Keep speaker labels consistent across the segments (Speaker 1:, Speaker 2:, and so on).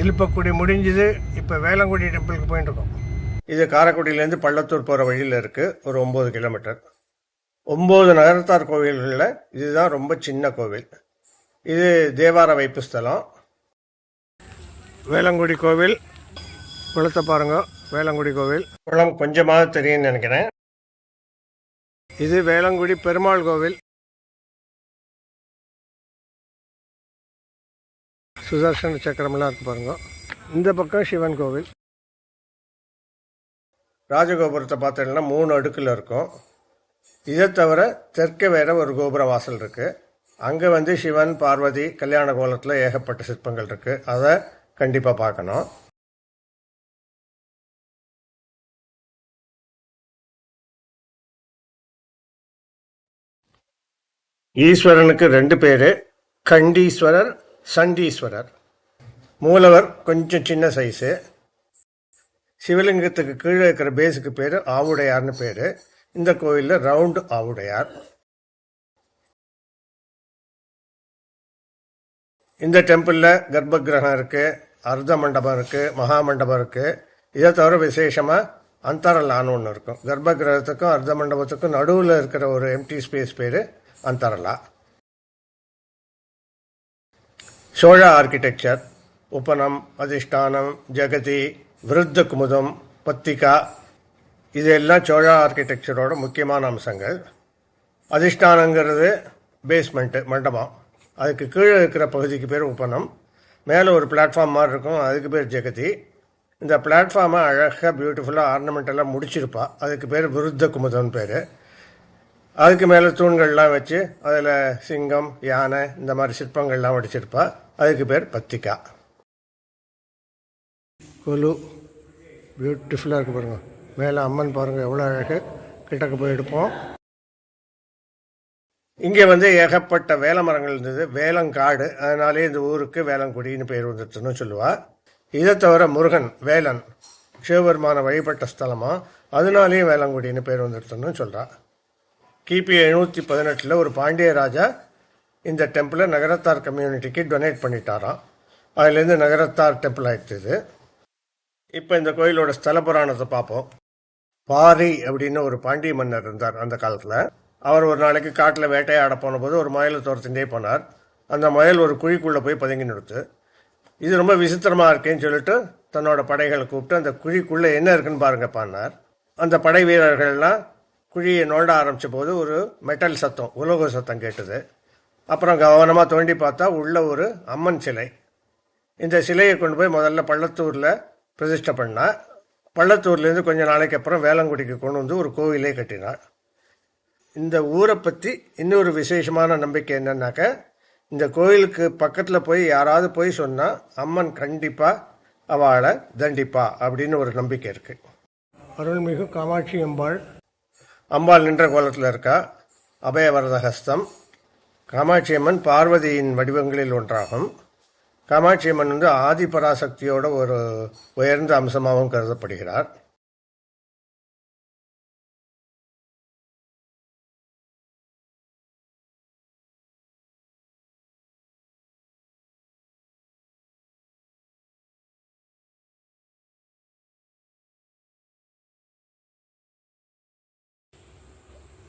Speaker 1: இழுப்பக்குடி முடிஞ்சுது இப்போ வேளங்குடி டெம்பிளுக்கு போயிட்டு இருக்கோம் இது காரைக்குடியிலேருந்து பள்ளத்தூர் போகிற வழியில் இருக்குது ஒரு ஒம்பது கிலோமீட்டர். ஒம்பது நகரத்தார் கோவில்களில் இதுதான் ரொம்ப சின்ன கோவில். இது தேவார வைப்பு ஸ்தலம். வேளங்குடி கோவில் குளத்தை பாருங்க வேளங்குடி கோவில். குளம் கொஞ்சமாக தெரியும்னு நினைக்கிறேன். இது வேளங்குடி பெருமாள் கோவில். சுதர்சன சக்கரம்லாம் இருக்கு பாருங்க. இந்த பக்கம் சிவன் கோவில். ராஜகோபுரத்தை பார்த்தீங்கன்னா மூணு அடுக்கில் இருக்கும். இதை தவிர தெற்கே வேற ஒரு கோபுர வாசல் இருக்கு. அங்கே வந்து சிவன் பார்வதி கல்யாண கோலத்தில் ஏகப்பட்ட சிற்பங்கள் இருக்கு. அதை கண்டிப்பாக பார்க்கணும். ஈஸ்வரனுக்கு ரெண்டு பேர். கண்டீஸ்வரர் சண்டீஸ்வரர். மூலவர் கொஞ்சம் சின்ன சைஸு சிவலிங்கத்துக்கு கீழே இருக்கிற பேஸுக்கு பேர் ஆவுடையார்னு பேர். இந்த கோயிலில் ரவுண்டு ஆவுடையார். இந்த டெம்பிளில் கர்ப்ப கிரகம் இருக்குது அர்த்த மண்டபம் இருக்குது மகா மண்டபம் இருக்குது இதை தவிர விசேஷமாக அந்தரலான்னு ஒன்று இருக்கும். கர்ப்ப கிரகத்துக்கும் அர்த்த மண்டபத்துக்கும் நடுவில் இருக்கிற ஒரு எம்டி ஸ்பேஸ் பேர் அந்தரலா. சோழ ஆர்கிடெக்சர் உபனம் அதிஷ்டானம் ஜெகதி விருத்த குமுதம் பத்திகா இதெல்லாம் சோழா ஆர்கிடெக்சரோட முக்கியமான அம்சங்கள். அதிஷ்டானங்கிறது பேஸ்மெண்ட்டு மண்டபம். அதுக்கு கீழே இருக்கிற பகுதிக்கு பேர் உப்பனம் மேலே ஒரு பிளாட்ஃபார்ம் மாதிரி இருக்கும் அதுக்கு பேர் ஜெகதி இந்த பிளாட்ஃபார்மை அழகாக பியூட்டிஃபுல்லாக ஆர்னமெண்டெல்லாம் முடிச்சிருப்பா. அதுக்கு பேர் விருத்த குமுதம் பேர். அதுக்கு மேலே தூண்கள்லாம் வச்சு அதில் சிங்கம் யானை இந்த மாதிரி சிற்பங்கள்லாம் வடிச்சிருப்பா. அதுக்கு பேர் பத்திக்கா கொலு பியூட்டிஃபுல்லாக இருக்குது பாருங்க. மேலே அம்மன் பாருங்கள் எவ்வளோ அழகு. கிட்டக்க போய் எடுப்போம். இங்கே வந்து ஏகப்பட்ட வேல மரங்கள் இருந்தது. வேலங்காடு. அதனாலே இந்த ஊருக்கு வேலங்குடின்னு பேர் வந்துட்டுன்னு சொல்லுவாள் இதை தவிர முருகன் வேலன் சிவபெருமான வழிபட்ட ஸ்தலமாக அதனாலேயும் வேளாங்குடின்னு பேர் வந்துடுத்துன்னு சொல்கிறாள் கிபி எழுநூற்றி பதினெட்டில் ஒரு பாண்டிய ராஜா இந்த டெம்பிளை நகரத்தார் கம்யூனிட்டிக்கு டொனேட் பண்ணிட்டாராம். அதுலேருந்து நகரத்தார் டெம்பிள் ஆயிடுச்சு இப்போ இந்த கோயிலோட ஸ்தல புராணத்தை பார்ப்போம். பாரி அப்படின்னு ஒரு பாண்டிய மன்னர் இருந்தார் அந்த காலத்தில். அவர் ஒரு நாளைக்கு காட்டில் வேட்டையாட போன போது ஒரு முயலை துரத்துட்டே போனார். அந்த மயில் ஒரு குழிக்குள்ளே போய் பதுங்கி நிறுத்து இது ரொம்ப விசித்திரமாக இருக்கேன்னு சொல்லிட்டு தன்னோட படைகளை கூப்பிட்டு அந்த குழிக்குள்ளே என்ன இருக்குன்னு பாருங்க பாடினார். அந்த படை வீரர்கள்லாம் குழியை நோண்ட ஆரம்பித்த போது ஒரு மெட்டல் சத்தம் உலோக சத்தம் கேட்டது. அப்புறம் கவனமாக தோண்டி பார்த்தா உள்ள ஒரு அம்மன் சிலை. இந்த சிலையை கொண்டு போய் முதல்ல பள்ளத்தூரில் பிரதிஷ்டை பண்ணா. பள்ளத்தூர்லேருந்து கொஞ்ச நாளைக்கு அப்புறம் வேளங்குடிக்கு கொண்டு வந்து ஒரு கோவிலே கட்டினார். இந்த ஊரை பற்றி இன்னொரு விசேஷமான நம்பிக்கை என்னன்னாக்க இந்த கோயிலுக்கு பக்கத்தில் போய் யாராவது போய் சொன்னால் அம்மன் கண்டிப்பாக அவளை தண்டிப்பா அப்படின்னு ஒரு நம்பிக்கை இருக்கு. அருள்மிகு காமாட்சி அம்பாள். அம்பாள் நின்ற கோலத்தில் இருக்கா. அபயவரத ஹஸ்தம் காமாட்சி அம்மன் பார்வதியின் வடிவங்களில் ஒன்றாகும். காமாட்சி அம்மன் வந்து ஆதி பராசக்தியோட ஒரு உயர்ந்த அம்சமாகவும் கருதப்படுகிறார்.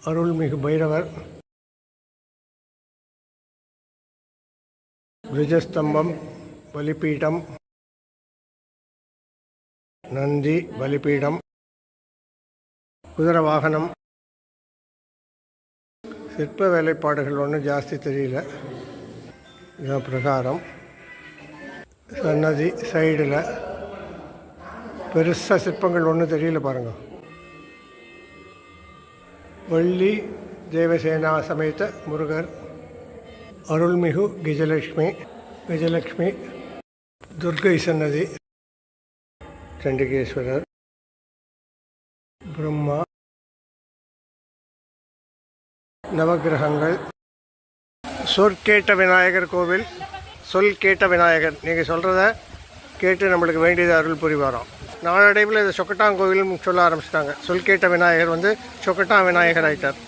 Speaker 1: அருள்மிகு பைரவர் விஜஸ்தம்பம் பலிபீடம் நந்தி பலிபீடம் குதிரை வாகனம் சிற்ப வேலைப்பாடுகள் ஒன்றும் ஜாஸ்தி தெரியல இதான் பிரகாரம் சன்னதி சைடில் பெருசாக சிற்பங்கள் ஒன்றும் தெரியல பாருங்கள் வள்ளி தேவசேனா சமேத முருகர் அருள்மிகு கஜலட்சுமி கஜலட்சுமி துர்கை சன்னதி சண்டிகேஸ்வரர் பிரம்மா நவக்கிரகங்கள் சொற்கேட்ட விநாயகர் கோவில் சொல் கேட்ட விநாயகர். நீங்கள் சொல்கிறத கேட்டு நம்மளுக்கு வேண்டியது அருள் புரிவாராம். நாளடைவில் இதை கோவிலும் சொல்ல ஆரம்பிச்சிட்டாங்க. சொல் கேட்ட விநாயகர் வந்து சொக்கட்டா விநாயகர் ஆகிட்டார்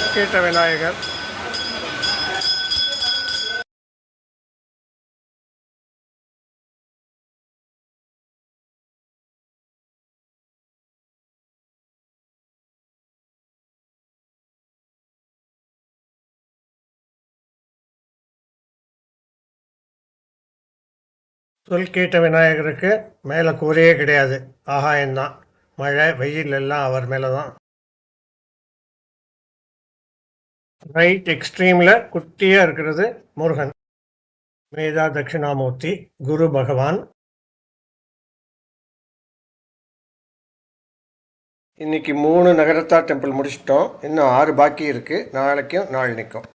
Speaker 1: புஷ்கேட்ட விநாயகர். சொல்கீட்ட விநாயகருக்கு மேலே கூறையே கிடையாது. ஆகாயம்தான். மழை வெயில் எல்லாம் அவர் மேலே தான் ரைட் எக்ஸ்ட்ரீமில் குட்டியாக இருக்கிறது முருகன். மேதா தட்சிணாமூர்த்தி குரு பகவான். இன்னைக்கு மூணு நகரத்தா டெம்பிள் முடிச்சிட்டோம். இன்னும் ஆறு பாக்கி இருக்குது நாளைக்கும் நாள் நிற்கும்